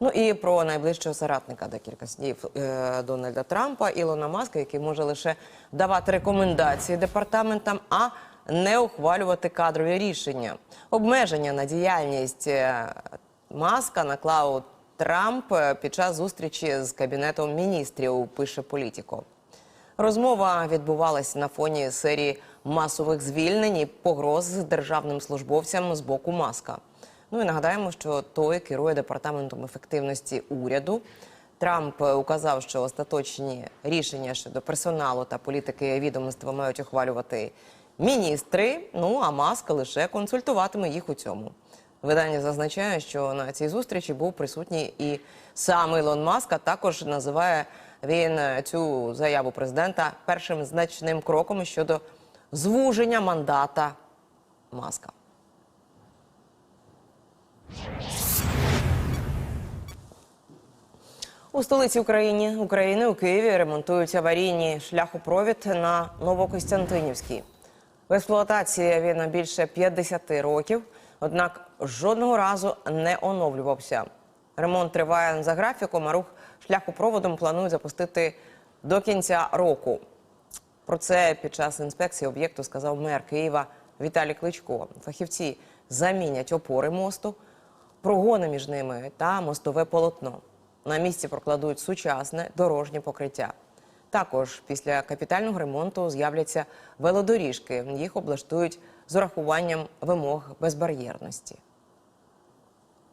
Ну і про найближчого соратника декілька слів е, Дональда Трампа Ілона Маска, який може лише давати рекомендації департаментам, а не ухвалювати кадрові рішення. Обмеження на діяльність е, Маска наклав Трамп е, під час зустрічі з кабінетом міністрів. Пише політико. Розмова відбувалася на фоні серії масових звільнень і погроз державним службовцям з боку Маска. Ну і нагадаємо, що той керує департаментом ефективності уряду. Трамп е, указав, що остаточні рішення щодо персоналу та політики відомства мають ухвалювати міністри. Ну а Маск лише консультуватиме їх у цьому. Видання зазначає, що на цій зустрічі був присутній і сам Ілон Маск, а також називає він е, цю заяву президента першим значним кроком щодо звуження мандата Маска. У столиці України України у Києві ремонтують аварійні шляхопровід на Новокостянтинівській. В експлуатації він більше 50 років, однак жодного разу не оновлювався. Ремонт триває за графіком, а рух шляхопроводом планують запустити до кінця року. Про це під час інспекції об'єкту сказав мер Києва Віталій Кличко. Фахівці замінять опори мосту, прогони між ними та мостове полотно. На місці прокладуть сучасне дорожнє покриття. Також після капітального ремонту з'являться велодоріжки. Їх облаштують з урахуванням вимог безбар'єрності.